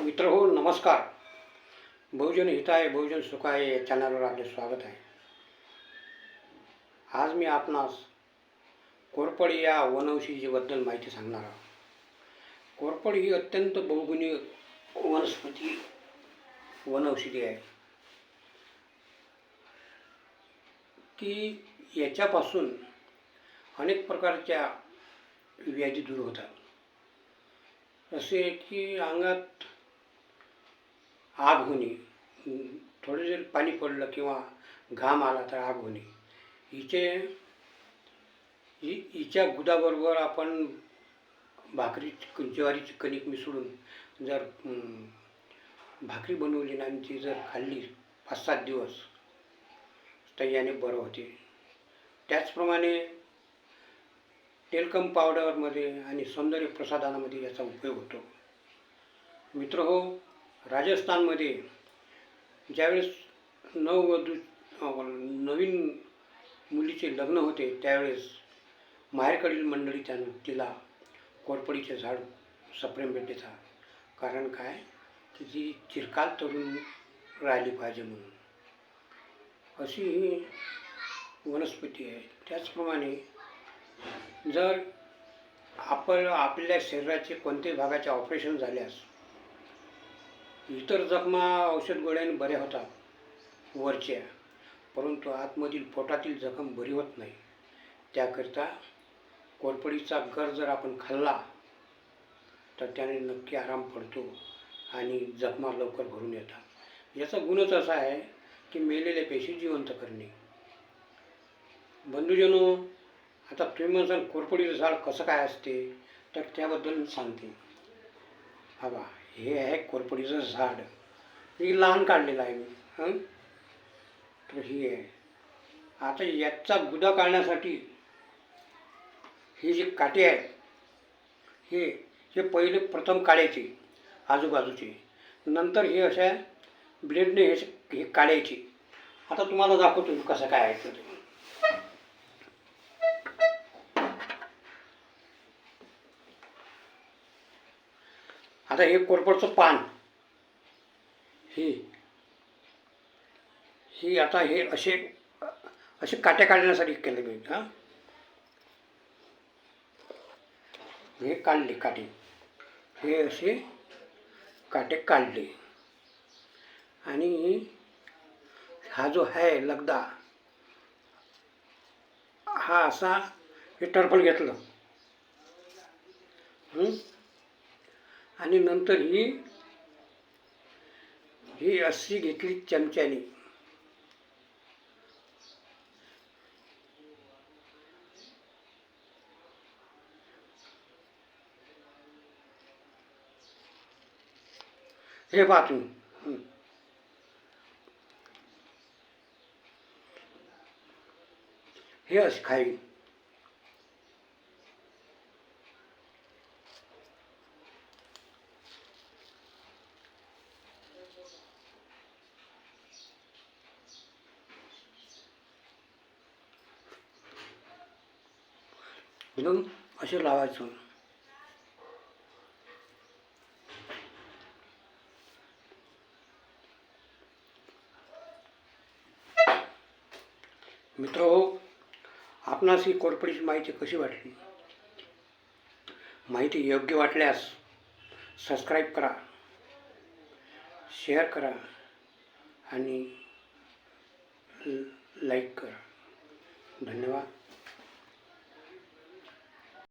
मित्र हो नमस्कार. बहुजन हिताय बहुजन सुखाय या चॅनलवर आपले स्वागत आहे. आज मी आपणास कोरपडी या वनौषधीबद्दल माहिती सांगणार आहोत. कोरपड ही अत्यंत बहुगुणी वनस्पती वनौषधी आहे. की याच्यापासून अनेक प्रकारच्या व्याधी दूर होतात. असे की अंगात आग होणे. थोडं जरी पाणी पडलं किंवा घाम आला तर आग होणे. हिचे हि हिच्या गुदाबरोबर आपण भाकरी ज्वारीची कणिक मिसळून जर भाकरी बनवली ना आणि ती जर खाल्ली पाच सात दिवस तर याने बरं होते. त्याचप्रमाणे तेलकम पावडरमध्ये आणि सौंदर्य प्रसाधनामध्ये याचा उपयोग होतो. मित्र हो राजस्थानमध्ये ज्यावेळेस नववधू नवीन मुलीचे लग्न होते त्यावेळेस माहेरकडील मंडळी त्यानं तिला कोरपडीचे झाड सप्रेम भेट देतात. कारण काय? की ती चिरकाल तरुण राहिली पाहिजे म्हणून. अशी ही वनस्पती आहे. त्याचप्रमाणे जर आपण आपल्या शरीराचे कोणत्याही भागाचे ऑपरेशन झाल्यास इतर जखमा औषध गोळ्याने बऱ्या होतात वरच्या. परंतु आतमधील पोटातील जखम बरी होत नाही. त्याकरिता कोरपडीचा गर जर आपण खाल्ला तर त्याने नक्की आराम पडतो आणि जखमा लवकर भरून येतात. याचा गुणच असा आहे की मेलेले पेशी जिवंत करणे. बंधुजनो आता तुम्ही म्हणसान कोरपडीचं झाड कसं काय असते? तर त्याबद्दल सांगते. हवा बा हे आहे कोरपडीचं झाड. मी लहान काढलेलं आहे मी हं? तर ही आहे. आता याचा गुदा काढण्यासाठी हे जे काटे आहेत हे हे पहिले प्रथम काढायचे आजूबाजूचे. नंतर हे अशा ब्लेडने हे हे काढायचे. आता तुम्हाला दाखवतो मी कसं काय आहे ते. आता हे कोरपडचं पान. हे. ही आता हे असे असे काट्या काढण्यासाठी केले मी हां. हे काढले काटे. हे असे काटे काढले. आणि हा जो आहे लगदा हा असा हे टर्फल घेतलं. आणि नंतर ही ही अस्सी घेतली चमच्याने. हे वाचून हे असं हे अशी खाई एकदम असे लावायचं. मित्र हो आपणास ही कोरपडीची माहिती कशी वाटली? माहिती योग्य वाटल्यास सबस्क्राईब करा शेअर करा आणि लाईक करा. धन्यवाद.